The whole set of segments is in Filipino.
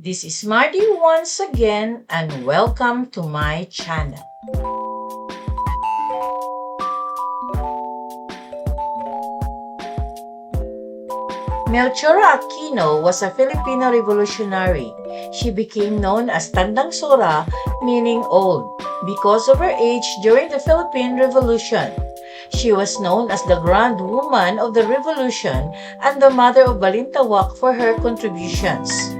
This is Marty once again and welcome to my channel. Melchora Aquino was a Filipino revolutionary. She became known as Tandang Sora, meaning old, because of her age during the Philippine Revolution. She was known as the Grand Woman of the Revolution and the Mother of Balintawak for her contributions.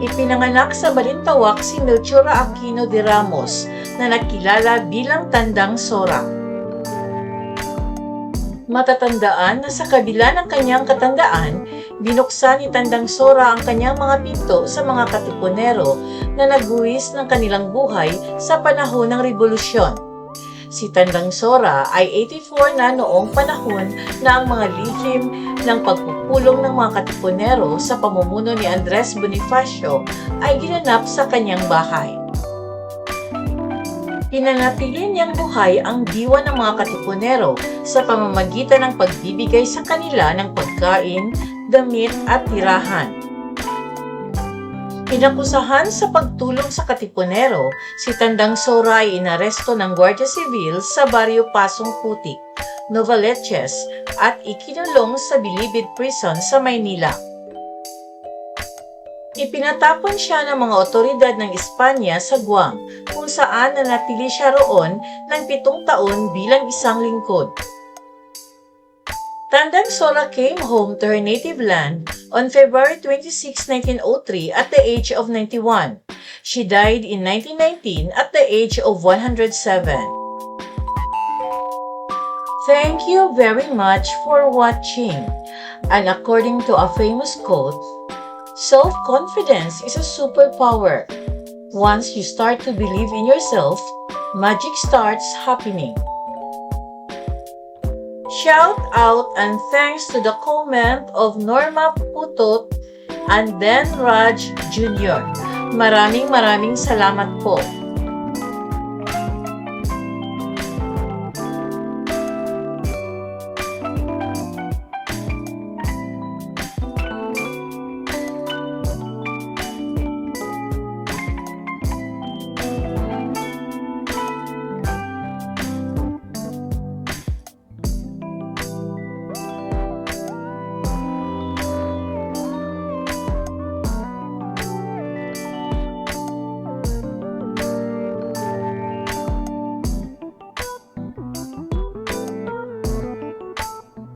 ipinanganak sa Balintawak si Melchora Aquino de Ramos na nakilala bilang Tandang Sora. Matatandaan na sa kabila ng kanyang katandaan, binuksan ni Tandang Sora ang kanyang mga pinto sa mga katipunero na naguwis ng kanilang buhay sa panahon ng revolusyon. Si Tandang Sora ay 84 na noong panahon na ang mga lihim ng pagpupulong ng mga katipunero sa pamumuno ni Andres Bonifacio ay ginanap sa kanyang bahay. Pinanatili niyang buhay ang diwa ng mga katipunero sa pamamagitan ng pagbibigay sa kanila ng pagkain, damit at tirahan. Inakusahan sa pagtulong sa katipunero, si Tandang Sora ay inaresto ng Guardia Civil sa Barrio Pasong Putik, Novaleches at ikinulong sa Bilibid Prison sa Maynila. Ipinatapon siya ng mga otoridad ng Espanya sa Guam kung saan nanatili siya roon ng pitong taon bilang isang lingkod. Tandang Sora came home to her native land on February 26, 1903 at the age of 91. She died in 1919 at the age of 107. Thank you very much for watching. And according to a famous quote, self-confidence is a superpower. Once you start to believe in yourself, magic starts happening. Shout out and thanks to the comment of Norma Putot and Ben Raj Jr. Maraming maraming salamat po.